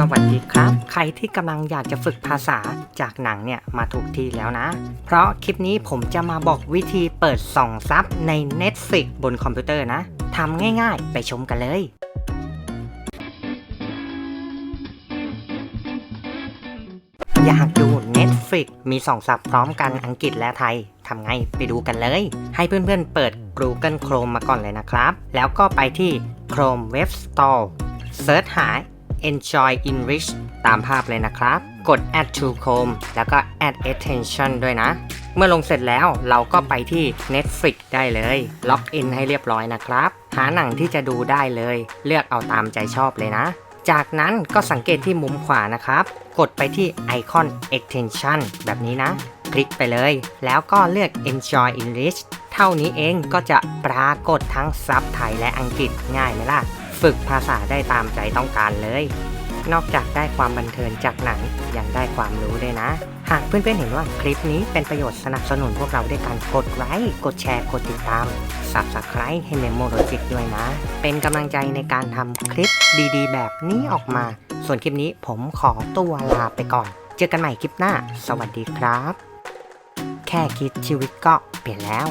สวัสดีครับ ใครที่กำลังอยากจะฝึกภาษาจากหนังเนี่ยมาถูกที่แล้วนะ เพราะคลิปนี้ผมจะมาบอกวิธีเปิดส่องซับใน Netflix บนคอมพิวเตอร์นะทำง่ายๆ ไปชมกันเลย อยากดู Netflix มีสองซับพร้อมกันอังกฤษและไทยทำไงไปดูกันเลย ให้เพื่อนๆเปิด Google Chrome มาก่อนเลยนะครับ แล้วก็ไปที่ Chrome Web Store เซิร์ชหา Enjoy English ตามภาพเลยนะครับ กด add to Chrome แล้วก็ add attention ด้วยนะ เมื่อลงเสร็จแล้วเราก็ไปที่ Netflix ได้เลยล็อกอินให้เรียบร้อยนะครับ หาหนังที่จะดูได้เลย เลือกเอาตามใจชอบเลยนะ จากนั้นก็สังเกตที่มุมขวานะครับ กดไปที่ไอคอน extension แบบนี้นะ คลิกไปเลย แล้วก็เลือก enjoy English เท่านี้เองก็จะปรากฏทั้งซับไทยและอังกฤษง่ายไหมล่ะ ฝึกภาษาได้ตามใจต้องการเลย นอกจากได้ความบันเทิงจากหนังยังได้ความรู้ด้วยนะ หากเพื่อนๆเห็นว่าคลิปนี้เป็นประโยชน์สนับสนุนพวกเราด้วยการกดไลค์ กดแชร์ กดติดตาม Subscribe ให้ Memo Logic ด้วยนะ เป็นกำลังใจในการทำคลิปดีๆ แบบนี้ออกมา ส่วนคลิปนี้ผมขอตัวลาไปก่อน เจอกันใหม่คลิปหน้า สวัสดีครับ แค่คิดชีวิตก็เปลี่ยนแล้ว